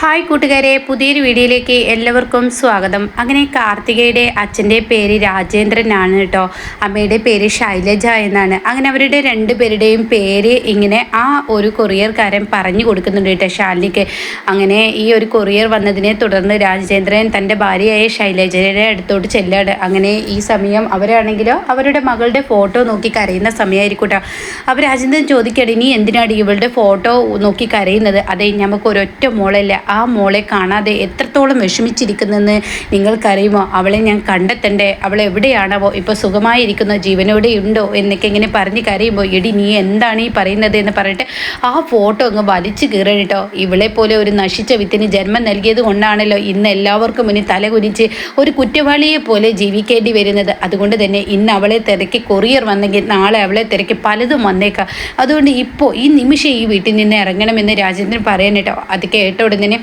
Hi കൂട്ടുകാരെ പുതിയൊരു വീഡിയോയിലേക്ക് എല്ലാവർക്കും സ്വാഗതം. അങ്ങനെ കാർത്തികയുടെ അച്ഛന്റെ പേര് രാജേന്ദ്രനാണ് കേട്ടോ. അമ്മയുടെ പേര് ശൈലജ എന്നാണ്. അങ്ങനെ അവരുടെ രണ്ട് പേരുടെയും പേര് ഇങ്ങനെ ആ ഒരു കൊറിയർക്കാരൻ പറഞ്ഞു കൊടുക്കുന്നുണ്ട് കേട്ടോ ശാലിനിക്ക്. അങ്ങനെ ഈ ഒരു കൊറിയർ വന്നതിനെ തുടർന്ന് രാജേന്ദ്രൻ തന്റെ ഭാര്യയായ ശൈലജയുടെ അടുത്തോട്ട് ചെല്ലാണ് അങ്ങനെ ഈ സമയം അവരാണെങ്കിലോ അവരുടെ മകളുടെ ഫോട്ടോ നോക്കി കരയുന്ന സമയമായിരിക്കും കേട്ടോ. അപ്പോൾ രാജേന്ദ്രൻ ചോദിക്കുകയാണ് ഇനി എന്തിനാണ് ഇവളുടെ ഫോട്ടോ നോക്കി കരയുന്നത്? അതെ നമുക്ക് ഒരൊറ്റ മോളല്ല? ആ മോളെ കാണാതെ എത്രത്തോളം വിഷമിച്ചിരിക്കുന്നെന്ന് നിങ്ങൾക്കറിയുമോ? അവളെ ഞാൻ കണ്ടെത്തണ്ടേ? അവൾ എവിടെയാണവോ? ഇപ്പോൾ സുഖമായിരിക്കുന്ന? ജീവനോടെ ഉണ്ടോ? എന്നൊക്കെ ഇങ്ങനെ പറഞ്ഞ് കരയുമ്പോൾ എടി നീ എന്താണ് ഈ പറയുന്നത്? എന്ന് പറഞ്ഞിട്ട് ആ ഫോട്ടോ അങ്ങ് വലിച്ചു കീറണിട്ടോ ഇവളെ പോലെ ഒരു നശിച്ച വിത്തിന് ജന്മം നൽകിയത് കൊണ്ടാണല്ലോ ഇന്ന് എല്ലാവർക്കും മുന്നിൽ തലകുനിച്ച് ഒരു കുറ്റവാളിയെ പോലെ ജീവിക്കേണ്ടി വരുന്നത്. അതുകൊണ്ട് തന്നെ ഇന്ന് അവളെ തിരക്കി കൊറിയർ വന്നെങ്കിൽ നാളെ അവളെ തിരക്കി പലതും വന്നേക്കാം. അതുകൊണ്ട് ഇപ്പോൾ ഈ നിമിഷം ഈ വീട്ടിൽ നിന്ന് ഇറങ്ങണമെന്ന് രാജേന്ദ്രൻ പറയാൻ അത് കേട്ട ഉടനെ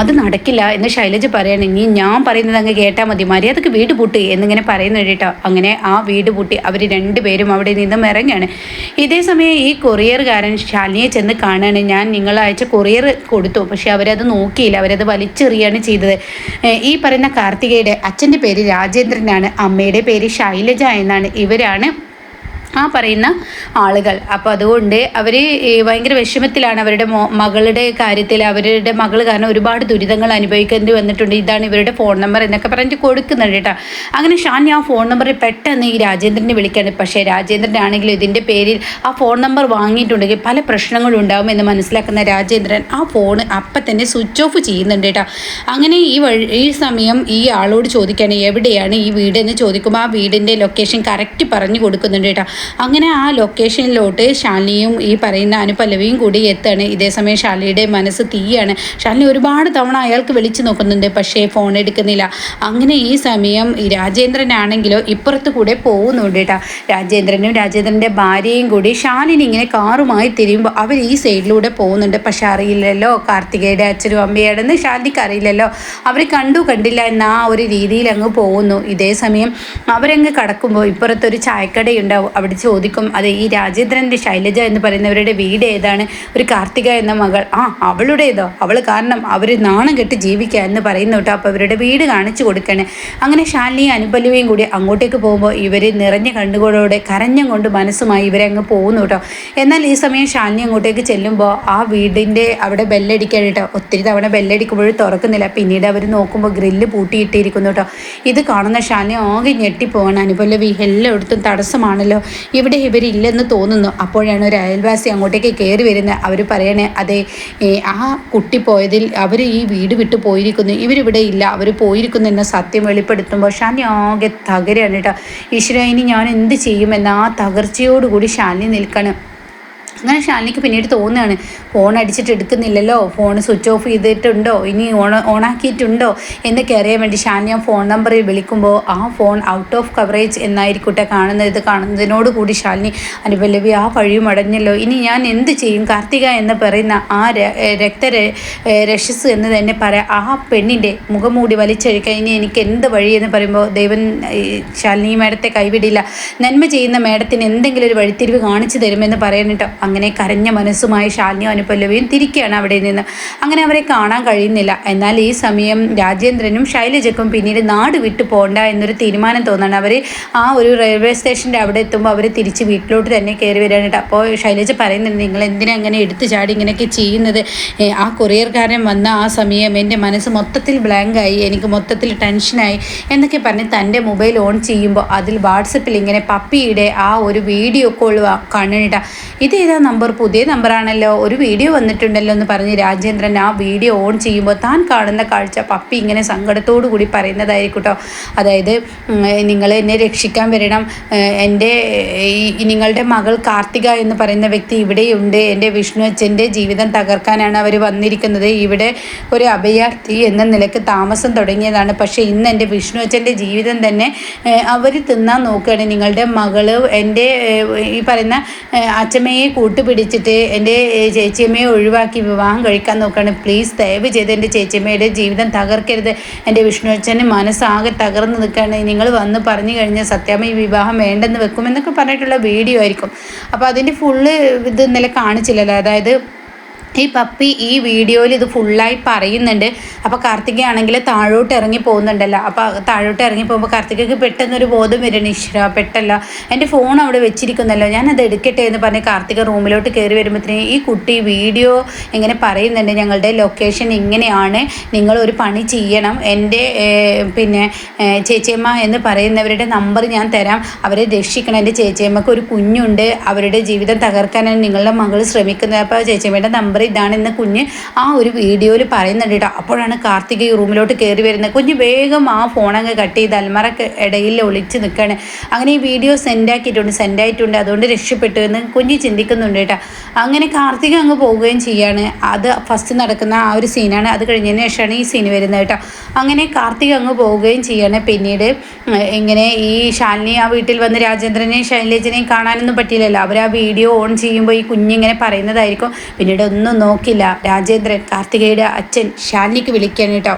അത് നടക്കില്ല എന്ന് ശൈലജ പറയാണ്. ഇനി ഞാൻ പറയുന്നത് അങ്ങ് കേട്ടാൽ മതി. മര്യാദയ്ക്ക് വീട് പൂട്ടി എന്നിങ്ങനെ പറയുന്നു കേട്ടോ അങ്ങനെ ആ വീട് പൂട്ടി അവർ രണ്ടുപേരും അവിടെ നിന്നും ഇറങ്ങുകയാണ് ഇതേ സമയം ഈ കൊറിയർകാരൻ ശാലിനിയെ ചെന്ന് കാണുകയാണ് ഞാൻ നിങ്ങൾ അയച്ച കൊറിയർ കൊടുത്തു. പക്ഷെ അവരത് നോക്കിയില്ല. അവരത് വലിച്ചെറിയാണ് ചെയ്തത്. ഈ പറയുന്ന കാർത്തികയുടെ അച്ഛന്റെ പേര് രാജേന്ദ്രനാണ്. അമ്മയുടെ പേര് ശൈലജ എന്നാണ്. ഇവരാണ് ആ പറയുന്ന ആളുകൾ. അപ്പോൾ അതുകൊണ്ട് അവർ ഭയങ്കര വിഷമത്തിലാണ് അവരുടെ മകളുടെ കാര്യത്തിൽ അവരുടെ മകൾ കാരണം ഒരുപാട് ദുരിതങ്ങൾ അനുഭവിക്കേണ്ടി വന്നിട്ടുണ്ട്. ഇതാണ് ഇവരുടെ ഫോൺ നമ്പർ എന്നൊക്കെ പറഞ്ഞിട്ട് കൊടുക്കുന്നുണ്ട് കേട്ടോ. അങ്ങനെ ഷാൻ ആ ഫോൺ നമ്പറിൽ പെട്ടെന്ന് ഈ രാജേന്ദ്രനെ വിളിക്കുകയാണ് പക്ഷേ രാജേന്ദ്രനാണെങ്കിലും ഇതിന്റെ പേരിൽ ആ ഫോൺ നമ്പർ വാങ്ങിയിട്ടുണ്ടെങ്കിൽ പല പ്രശ്നങ്ങളും ഉണ്ടാവും എന്ന് മനസ്സിലാക്കുന്ന രാജേന്ദ്രൻ ആ ഫോൺ അപ്പം തന്നെ സ്വിച്ച് ഓഫ് ചെയ്യുന്നുണ്ട് കേട്ടോ. അങ്ങനെ ഈ വഴി ഈ സമയം ഈ ആളോട് ചോദിക്കുകയാണ് എവിടെയാണ് ഈ വീട് എന്ന് ചോദിക്കുമ്പോൾ ആ വീടിന്റെ ലൊക്കേഷൻ കറക്റ്റ് പറഞ്ഞു കൊടുക്കുന്നുണ്ട് കേട്ടോ. അങ്ങനെ ആ ലൊക്കേഷനിലോട്ട് ശാലിനിയും ഈ പറയുന്ന അനുപല്ലവിയും കൂടി എത്താണ്. ഇതേസമയം ശാലിനിയുടെ മനസ്സ് തീയാണ്. ശാലിനി ഒരുപാട് തവണ അയാൾക്ക് വിളിച്ചു നോക്കുന്നുണ്ട് പക്ഷേ ഫോൺ എടുക്കുന്നില്ല. അങ്ങനെ ഈ സമയം രാജേന്ദ്രനാണെങ്കിലോ ഇപ്പുറത്ത് കൂടെ പോകുന്നുണ്ട് കേട്ടോ രാജേന്ദ്രനും രാജേന്ദ്രന്റെ ഭാര്യയും കൂടി ശാലിനി ഇങ്ങനെ കാറുമായി തിരിയുമ്പോൾ അവർ ഈ സൈഡിലൂടെ പോകുന്നുണ്ട്. പക്ഷേ അറിയില്ലല്ലോ കാർത്തികയുടെ അച്ഛനും അമ്മയാണെന്ന് ശാലിനിക്ക് അറിയില്ലല്ലോ. അവർ കണ്ടു കണ്ടില്ല എന്ന ആ ഒരു രീതിയിൽ അങ്ങ് പോകുന്നു. ഇതേ സമയം അവരങ്ങ് കടക്കുമ്പോൾ ഇപ്പുറത്തൊരു ചായക്കടയുണ്ടാവും. അവിടെ ചോദിക്കും അതെ ഈ രാജേന്ദ്രന്റെ ശൈലജ എന്ന് പറയുന്നവരുടെ വീട് ഏതാണ്? ഒരു കാർത്തിക എന്ന മകൾ. ആ അവളുടേതോ? അവൾ കാരണം അവർ നാണം കെട്ട് ജീവിക്കുക എന്ന് പറയുന്ന കേട്ടോ അപ്പോൾ അവരുടെ വീട് കാണിച്ചു കൊടുക്കണേ. അങ്ങനെ ശാലിനിയും അനുപല്ലവിയും കൂടി അങ്ങോട്ടേക്ക് പോകുമ്പോൾ ഇവർ നിറഞ്ഞ കണ്ണുകളോടെ കരഞ്ഞം കൊണ്ട് മനസ്സുമായി ഇവരെ അങ്ങ് പോകുന്നു കേട്ടോ. എന്നാൽ ഈ സമയം ശാലിനി അങ്ങോട്ടേക്ക് ചെല്ലുമ്പോൾ ആ വീടിന്റെ അവിടെ ബെല്ലടിക്കാൻ കേട്ടോ. ഒത്തിരി തവണ ബെല്ലടിക്കുമ്പോഴും തുറക്കുന്നില്ല. പിന്നീട് അവർ നോക്കുമ്പോൾ ഗ്രില്ല് പൂട്ടിയിട്ടിരിക്കുന്നു കേട്ടോ. ഇത് കാണുന്ന ശാലിനി ആകെ ഞെട്ടിപ്പോവാണ്. അനുപല്ലവി എല്ലായിടത്തും തടസ്സമാണല്ലോ. ഇവിടെ ഇവരില്ലെന്ന് തോന്നുന്നു. അപ്പോഴാണ് ഒരു അയൽവാസി അങ്ങോട്ടേക്ക് കയറി വരുന്നത്. അവർ പറയണേ അതെ ആ കുട്ടി പോയതിൽ അവർ ഈ വീട് വിട്ടു പോയിരിക്കുന്നു. ഇവരിവിടെ ഇല്ല. അവർ പോയിരിക്കുന്നു എന്ന സത്യം വെളിപ്പെടുത്തുമ്പോൾ ഷാനി ആകെ തകരാണ് കേട്ടോ. ഈശ്വര ഇനി ഞാൻ എന്ത് ചെയ്യുമെന്ന് ആ തകർച്ചയോടുകൂടി ഷാനി നിൽക്കണം. അങ്ങനെ ഷാലിനിക്ക് പിന്നീട് തോന്നുകയാണ് ഫോൺ അടിച്ചിട്ട് എടുക്കുന്നില്ലല്ലോ ഫോൺ സ്വിച്ച് ഓഫ് ചെയ്തിട്ടുണ്ടോ ഇനി ഓൺ ഓണാക്കിയിട്ടുണ്ടോ എന്നൊക്കെ അറിയാൻ വേണ്ടി ആ ഫോൺ നമ്പറിൽ വിളിക്കുമ്പോൾ ആ ഫോൺ ഔട്ട് ഓഫ് കവറേജ് എന്നായിരിക്കട്ടെ കാണുന്നത്. ഇത് കാണുന്നതിനോട് കൂടി ശാലിനി അനുപല്ലവി ആ വഴിയും അടഞ്ഞല്ലോ ഇനി ഞാൻ എന്ത് ചെയ്യും? കാർത്തിക എന്ന് പറയുന്ന ആ രക്ത രക്ഷസ് എന്ന് തന്നെ പറയാം. ആ പെണ്ണിന്റെ മുഖംമൂടി വലിച്ചഴിക്കാൻ ഇനി എനിക്ക് എന്ത് വഴി എന്ന് പറയുമ്പോൾ ദൈവം ശാലിനി മേഡത്തെ കൈവിടില്ല. നന്മ ചെയ്യുന്ന മേഡത്തിന് എന്തെങ്കിലും ഒരു വഴിത്തിരിവ് കാണിച്ചു തരുമെന്ന് പറയാനിട്ടോ അങ്ങനെ കരഞ്ഞ മനസ്സുമായി ശാലിനിയും അനുപല്ലവിയും തിരിക്കുകയാണ് അവിടെ നിന്ന്. അങ്ങനെ അവരെ കാണാൻ കഴിയുന്നില്ല. എന്നാൽ ഈ സമയം രാജേന്ദ്രനും ശൈലജക്കും പിന്നീട് നാട് വിട്ടു പോകണ്ട എന്നൊരു തീരുമാനം തോന്നാണ് അവർ ആ ഒരു റെയിൽവേ സ്റ്റേഷന്റെ അവിടെ എത്തുമ്പോൾ അവർ തിരിച്ച് വീട്ടിലോട്ട് തന്നെ കയറി വരാനായിട്ട് അപ്പോൾ ശൈലജ പറയുന്നുണ്ട് നിങ്ങൾ എന്തിനാ അങ്ങനെ എടുത്തു ചാടി ഇങ്ങനെയൊക്കെ ചെയ്യുന്നത്? ആ കൊറിയർക്കാരൻ വന്ന ആ സമയം എന്റെ മനസ്സ് മൊത്തത്തിൽ ബ്ലാങ്കായി എനിക്ക് മൊത്തത്തിൽ ടെൻഷനായി എന്നൊക്കെ പറഞ്ഞ് തന്റെ മൊബൈൽ ഓൺ ചെയ്യുമ്പോൾ അതിൽ വാട്സപ്പിൽ ഇങ്ങനെ പപ്പിയുടെ ആ ഒരു വീഡിയോ കോൾ കാണണിട്ട ഇതേതാ നമ്പർ പുതിയ നമ്പറാണല്ലോ ഒരു വീഡിയോ വന്നിട്ടുണ്ടല്ലോ എന്ന് പറഞ്ഞ് രാജേന്ദ്രൻ ആ വീഡിയോ ഓൺ ചെയ്യുമ്പോൾ താൻ കാണുന്ന കാഴ്ച പപ്പി ഇങ്ങനെ സങ്കടത്തോടു കൂടി പറയുന്നതായിരിക്കും കേട്ടോ അതായത് നിങ്ങൾ എന്നെ രക്ഷിക്കാൻ വരണം. എന്റെ ഈ നിങ്ങളുടെ മകൾ കാർത്തിക എന്ന് പറയുന്ന വ്യക്തി ഇവിടെയുണ്ട്. എന്റെ വിഷ്ണു അച്ഛന്റെ ജീവിതം തകർക്കാനാണ് അവർ വന്നിരിക്കുന്നത്. ഇവിടെ ഒരു അഭയാർത്ഥി എന്ന നിലയ്ക്ക് താമസം തുടങ്ങിയതാണ്. പക്ഷേ ഇന്ന് എന്റെ വിഷ്ണു അച്ഛന്റെ ജീവിതം തന്നെ അവർ തിന്നാൻ നോക്കുകയാണ്. നിങ്ങളുടെ മകൾ എന്റെ ഈ പറയുന്ന അച്ഛമ്മയെ അച്ഛമ്മയെ കൂട്ടുപിടിച്ചിട്ട് എന്റെ ചേച്ചിയമ്മയെ ഒഴിവാക്കി വിവാഹം കഴിക്കാൻ നോക്കുകയാണ്. പ്ലീസ് ദയവ് ചെയ്ത് എന്റെ ചേച്ചിയമ്മയുടെ ജീവിതം തകർക്കരുത്. എന്റെ വിഷ്ണു അച്ഛന് മനസ്സാകെ തകർന്ന് നിൽക്കുകയാണ്. നിങ്ങൾ വന്ന് പറഞ്ഞു കഴിഞ്ഞാൽ സത്യാമ്മ ഈ വിവാഹം വേണ്ടെന്ന് വെക്കുമെന്നൊക്കെ പറഞ്ഞിട്ടുള്ള വീഡിയോ ആയിരിക്കും. അപ്പോൾ അതിന്റെ ഫുള്ള് ഇത് ഇന്നലെ കാണിച്ചില്ലല്ലോ. അതായത് ഈ പപ്പി ഈ വീഡിയോയിൽ ഇത് ഫുള്ളായി പറയുന്നുണ്ട്. അപ്പോൾ കാർത്തിക ആണെങ്കിൽ താഴോട്ട് ഇറങ്ങി പോകുന്നുണ്ടല്ലോ. അപ്പോൾ താഴോട്ട് ഇറങ്ങി പോകുമ്പോൾ കാർത്തികയ്ക്ക് പെട്ടെന്നൊരു ബോധം വരണം ഈശ്വര പെട്ടല്ല. എന്റെ ഫോൺ അവിടെ വെച്ചിരിക്കുന്നല്ലോ. ഞാനത് എടുക്കട്ടെ എന്ന് പറഞ്ഞ് കാർത്തിക റൂമിലോട്ട് കയറി വരുമ്പോഴത്തേന് ഈ കുട്ടി വീഡിയോ ഇങ്ങനെ പറയുന്നുണ്ട്. ഞങ്ങളുടെ ലൊക്കേഷൻ ഇങ്ങനെയാണ്. നിങ്ങൾ ഒരു പണി ചെയ്യണം. എന്റെ പിന്നെ ചേച്ചിയമ്മ എന്ന് പറയുന്നവരുടെ നമ്പർ ഞാൻ തരാം. അവരെ രക്ഷിക്കണം. എന്റെ ചേച്ചിയമ്മക്ക് ഒരു കുഞ്ഞുണ്ട്. അവരുടെ ജീവിതം തകർക്കാനാണ് നിങ്ങളുടെ മകൾ ശ്രമിക്കുന്നത്. അപ്പോൾ ചേച്ചിയമ്മയുടെ നമ്പർ ഇതാണെന്ന് കുഞ്ഞ് ആ ഒരു വീഡിയോയിൽ പറയുന്നുണ്ട് കേട്ടോ. അപ്പോഴാണ് കാർത്തിക ഈ റൂമിലോട്ട് കയറി വരുന്നത്. കുഞ്ഞ് വേഗം ആ ഫോണങ്ങ് കട്ട് ചെയ്ത് അൽമറക്ക് ഇടയിൽ ഒളിച്ച് നിൽക്കുകയാണ് അങ്ങനെ ഈ വീഡിയോ സെൻഡ് ആക്കിയിട്ടുണ്ട് സെൻഡ് ആയിട്ടുണ്ട്. അതുകൊണ്ട് രക്ഷപ്പെട്ടു എന്ന് കുഞ്ഞ് ചിന്തിക്കുന്നുണ്ട് കേട്ടോ. അങ്ങനെ കാർത്തിക അങ്ങ് പോവുകയും ചെയ്യാണ്. അത് ഫസ്റ്റ് നടക്കുന്ന ആ ഒരു സീനാണ് അത് കഴിഞ്ഞതിന് ശേഷമാണ് ഈ സീൻ വരുന്നത് കേട്ടോ. അങ്ങനെ കാർത്തിക അങ്ങ് പോവുകയും ചെയ്യാണ്. പിന്നീട് ഇങ്ങനെ ഈ ശാലിനി ആ വീട്ടിൽ വന്ന് രാജേന്ദ്രനെയും ശൈലജനെയും കാണാനൊന്നും പറ്റിയില്ലല്ലോ. അവർ ആ വീഡിയോ ഓൺ ചെയ്യുമ്പോൾ ഈ കുഞ്ഞിങ്ങനെ പറയുന്നതായിരിക്കും. പിന്നീട് ഒന്നും നോക്കില്ല. രാജേന്ദ്രൻ കാർത്തികയുടെ അച്ഛൻ ശാലിനിക്ക് വിളിക്കാൻ കേട്ടോ.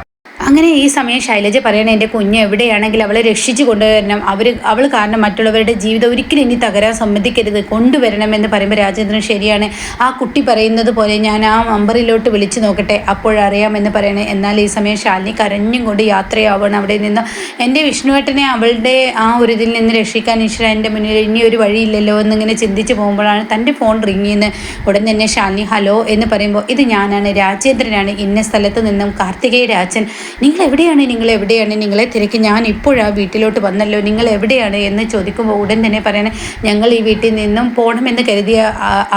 അങ്ങനെ ഈ സമയം ശൈലജ പറയണ എന്റെ കുഞ്ഞ് എവിടെയാണെങ്കിൽ അവളെ രക്ഷിച്ചു കൊണ്ടുവരണം. അവർ അവൾ കാരണം മറ്റുള്ളവരുടെ ജീവിതം ഒരിക്കലും ഇനി തകരാൻ സമ്മതിക്കരുത്. കൊണ്ടുവരണമെന്ന് പറയുമ്പോൾ രാജേന്ദ്രൻ ശരിയാണ്. ആ കുട്ടി പറയുന്നത് പോലെ ഞാൻ ആ നമ്പറിലോട്ട് വിളിച്ചു നോക്കട്ടെ. അപ്പോഴറിയാമെന്ന് പറയണേ. എന്നാൽ ഈ സമയം ശാലിനി കരഞ്ഞും കൊണ്ട് യാത്രയാവണം അവിടെ നിന്ന്. എന്റെ വിഷ്ണുവേട്ടനെ അവളുടെ ആ ഒരു ഇതിൽ നിന്ന് രക്ഷിക്കാൻ ഈശ്വര എന്റെ മുന്നിൽ ഇനി ഒരു വഴിയില്ലല്ലോ എന്നിങ്ങനെ ചിന്തിച്ച് പോകുമ്പോഴാണ് തന്റെ ഫോൺ റിങ് ചെയ്യുന്നത് ഉടൻ തന്നെ ശാലിനി ഹലോ എന്ന് പറയുമ്പോൾ ഇത് ഞാനാണ്. രാജേന്ദ്രനാണ്. ഇന്ന സ്ഥലത്ത് നിന്നും കാർത്തികേയരാജൻ നിങ്ങൾ എവിടെയാണ് നിങ്ങൾ എവിടെയാണ് നിങ്ങളെ തിരക്കി ഞാൻ ഇപ്പോഴാണ് വീട്ടിലോട്ട് വന്നല്ലോ നിങ്ങൾ എവിടെയാണ് എന്ന് ചോദിക്കുമ്പോൾ ഉടൻ തന്നെ പറയണേ ഞങ്ങൾ ഈ വീട്ടിൽ നിന്നും പോകണമെന്ന് കരുതിയ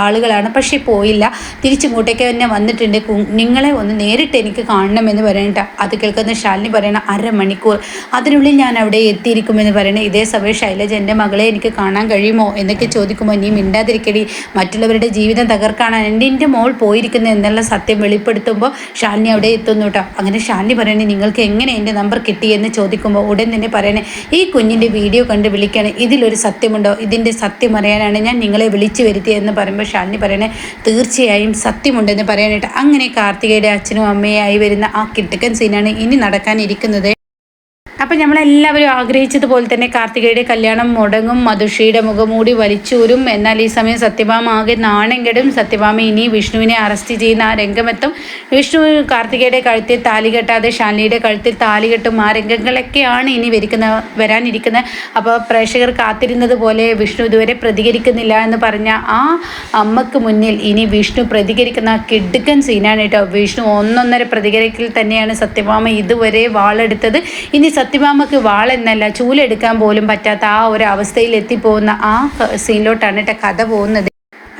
ആളുകളാണ് പക്ഷേ പോയില്ല. തിരിച്ചിങ്ങോട്ടേക്ക് തന്നെ വന്നിട്ടുണ്ട്. നിങ്ങളെ ഒന്ന് നേരിട്ട് എനിക്ക് കാണണമെന്ന് പറയണ്ട അത് കേൾക്കുന്ന ശാലിനി പറയണ അരമണിക്കൂർ. അതിനുള്ളിൽ ഞാൻ അവിടെ എത്തിയിരിക്കുമെന്ന് പറയണേ. ഇതേ സമയം ശൈലജ എന്റെ മകളെ എനിക്ക് കാണാൻ കഴിയുമോ? എന്നൊക്കെ ചോദിക്കുമ്പോൾ നീ മിണ്ടാതിരിക്കടി. മറ്റുള്ളവരുടെ ജീവിതം തകർക്കാനാണ് എന്റെ മോൾ പോയിരിക്കുന്നത് എന്നുള്ള സത്യം വെളിപ്പെടുത്തുമ്പോൾ ശാലിനി അവിടെ എത്തുന്നു കേട്ടോ അങ്ങനെ ശാലിനി പറയണേ നിങ്ങൾക്ക് എങ്ങനെ എന്റെ നമ്പർ കിട്ടിയെന്ന് ചോദിക്കുമ്പോൾ ഉടൻ തന്നെ പറയണേ ഈ കുഞ്ഞിന്റെ വീഡിയോ കണ്ട് വിളിക്കണേ ഇതിലൊരു സത്യമുണ്ടോ? ഇതിന്റെ സത്യം അറിയാനാണ് ഞാൻ നിങ്ങളെ വിളിച്ചു വരുത്തിയതെന്ന് പറയുമ്പോൾ ശാലിനി പറയണേ തീർച്ചയായും സത്യമുണ്ടെന്ന് പറയാനായിട്ട് അങ്ങനെ കാർത്തികയുടെ അച്ഛനും അമ്മയായി വരുന്ന ആ കിട്ടുക്കൻ സീനാണ് ഇനി നടക്കാനിരിക്കുന്നത്. അപ്പം നമ്മളെല്ലാവരും ആഗ്രഹിച്ചതുപോലെ തന്നെ കാർത്തികയുടെ കല്യാണം മുടങ്ങും മധുഷിയുടെ മുഖമൂടി വലിച്ചൂരും. എന്നാൽ ഈ സമയം സത്യഭാമ ആകെ നാണെങ്കിലും സത്യഭാമ ഇനി വിഷ്ണുവിനെ അറസ്റ്റ് ചെയ്യുന്ന ആ രംഗമെത്തും. വിഷ്ണു കാർത്തികയുടെ കഴുത്തിൽ താലി കെട്ടാതെ ശാലിനിയുടെ കഴുത്തിൽ താലി കെട്ടും ആ രംഗങ്ങളൊക്കെയാണ് ഇനി വരിക്കുന്ന വരാനിരിക്കുന്നത്. അപ്പോൾ പ്രേക്ഷകർ കാത്തിരുന്നത് പോലെ വിഷ്ണു ഇതുവരെ പ്രതികരിക്കുന്നില്ല എന്ന് പറഞ്ഞ ആ അമ്മയ്ക്ക് മുന്നിൽ ഇനി വിഷ്ണു പ്രതികരിക്കുന്ന കിടുക്കൻ സീനാണ് കേട്ടോ. വിഷ്ണു ഒന്നൊന്നര പ്രതികരിക്കൽ തന്നെയാണ് സത്യഭാമ ഇതുവരെ വാളെടുത്തത്. ഇനി സത്യഭാമക്ക് വാളെന്നല്ല ചൂലെടുക്കാൻ പോലും പറ്റാത്ത ആ ഒരു അവസ്ഥയിൽ എത്തിപ്പോകുന്ന ആ സീനിലോട്ടാണ് കേട്ടോ കഥ പോകുന്നത്.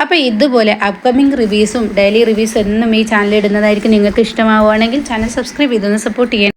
അപ്പോൾ ഇതുപോലെ അപ്കമിങ് റിവ്യൂസും ഡെയിലി റിവ്യൂസും എന്നും ഈ ചാനലിൽ ഇടുന്നതായിരിക്കും നിങ്ങൾക്ക് ഇഷ്ടമാവുകയാണെങ്കിൽ ചാനൽ സബ്സ്ക്രൈബ് ചെയ്തൊന്ന് സപ്പോർട്ട് ചെയ്യാൻ